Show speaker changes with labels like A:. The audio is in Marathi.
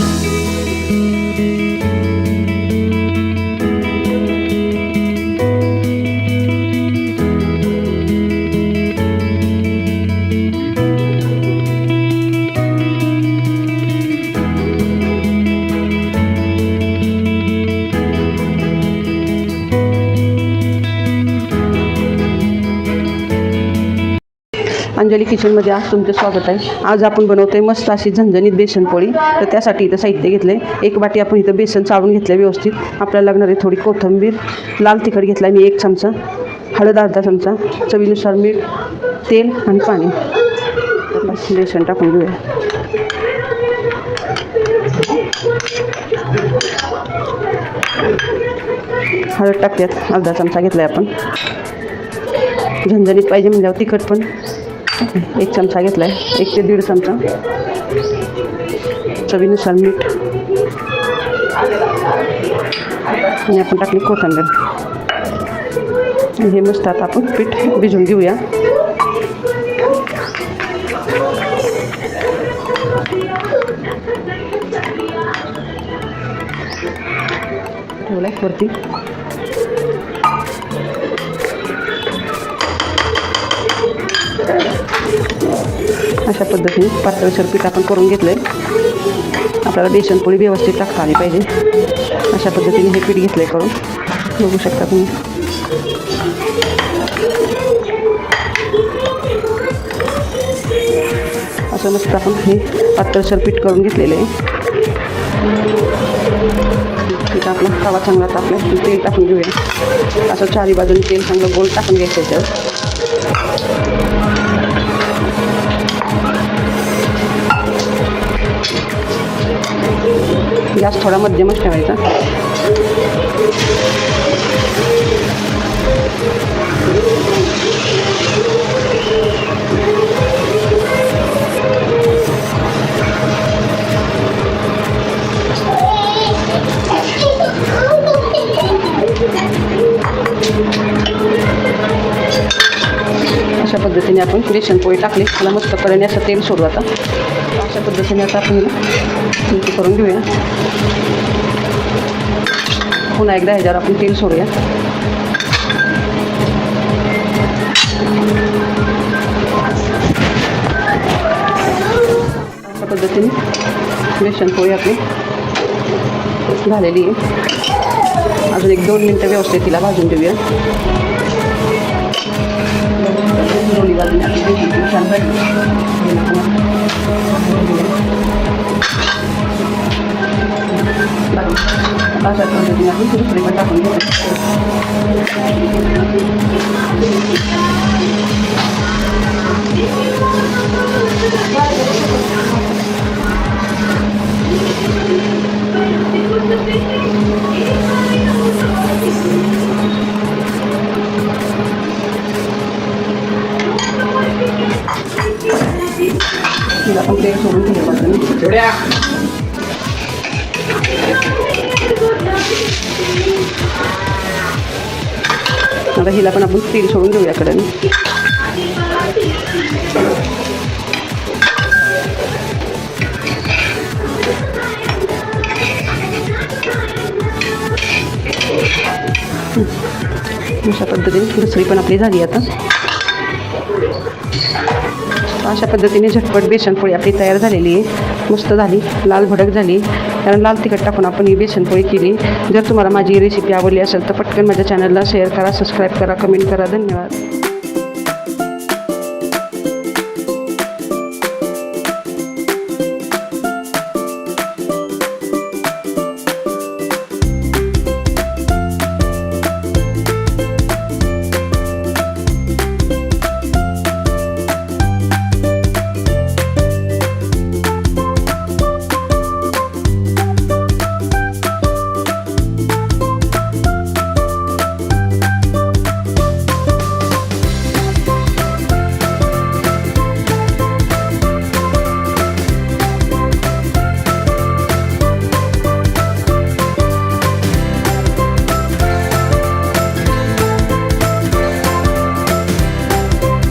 A: Thank you. अंजली किचनमध्ये आज तुमचं स्वागत आहे. आज आपण बनवतो आहे मस्त अशी झणझणीत बेसन पोळी. तर त्यासाठी इथं साहित्य घेतलं आहे एक वाटी आपण इथं बेसन चाळून घेतलं व्यवस्थित. आपल्याला लागणार आहे थोडी कोथिंबीर लाल तिखट घेतला आहे मी एक चमचा हळद अर्धा चमचा चवीनुसार मीठ तेल आणि पाणी. बस बेसन टाकून घेऊया. हळद टाकतात अर्धा चमचा घेतला आहे आपण. झणझणीत पाहिजे म्हणल्यावर तिखट पण. एक चमचा घेतला आहे एक ते दीड चमचा. चवीनुसार मीठ. आणि आपण टाकली कोथंबीर. हे मस्त आता आपण पीठ भिजून घेऊया. ठेवलं आहे वरती. अशा पद्धतीने पातळसर पीठ आपण करून घेतलं आहे आपल्याला बेसनपोळी व्यवस्थित टाकता आली पाहिजे अशा पद्धतीने हे पीठ घेतलं आहे करून. बघू शकता तुम्ही. असं मस्त आपण हे पातळसर पीठ करून घेतलेलं आहे. तिथं आपला तवा चांगला तापला तेल टाकून घेऊया. असं चारी बाजूने तेल चांगलं गोल टाकून घ्यायचं त्याच्यावर गॅस थोडा मध्यमच ठेवायचा. अशा पद्धतीने आपण बेसन पोळी टाकली. त्याला मस्त करण्याचं असं तेल सोडू आता. अशा पद्धतीने आता आपण हिला करून घेऊया. पुन्हा एकदा ह्याच्यावर आपण तेल सोडूया. अशा पद्धतीने बेसन पोळी आपली झालेली आहे. अजून एक दोन मिनटं व्यवस्थित तिला भाजून देऊया दोन्ही बाजूने आपली बेसन छान भाजली. अशा पद्धतीने आपण दुसरी पण टाकून घेऊ तिला पण सोडून ठेवलं बाजूने आता हिला पण आपण तेल सोडून घेऊया कडे अशा पद्धतीने दुसरी पण आपली झाली आता. अशा पद्धतीने झटपट बेसनपोळी आपली तयार झालेली आहे. मस्त झाली. लाल भडक झाली. कारण लाल तिखट टाकून आपण ही बेसनपोळी केली. जर तुम्हाला माझी रेसिपी आवडली असेल तर पटकन माझ्या चॅनलला शेअर करा सबस्क्राईब करा कमेंट करा. धन्यवाद.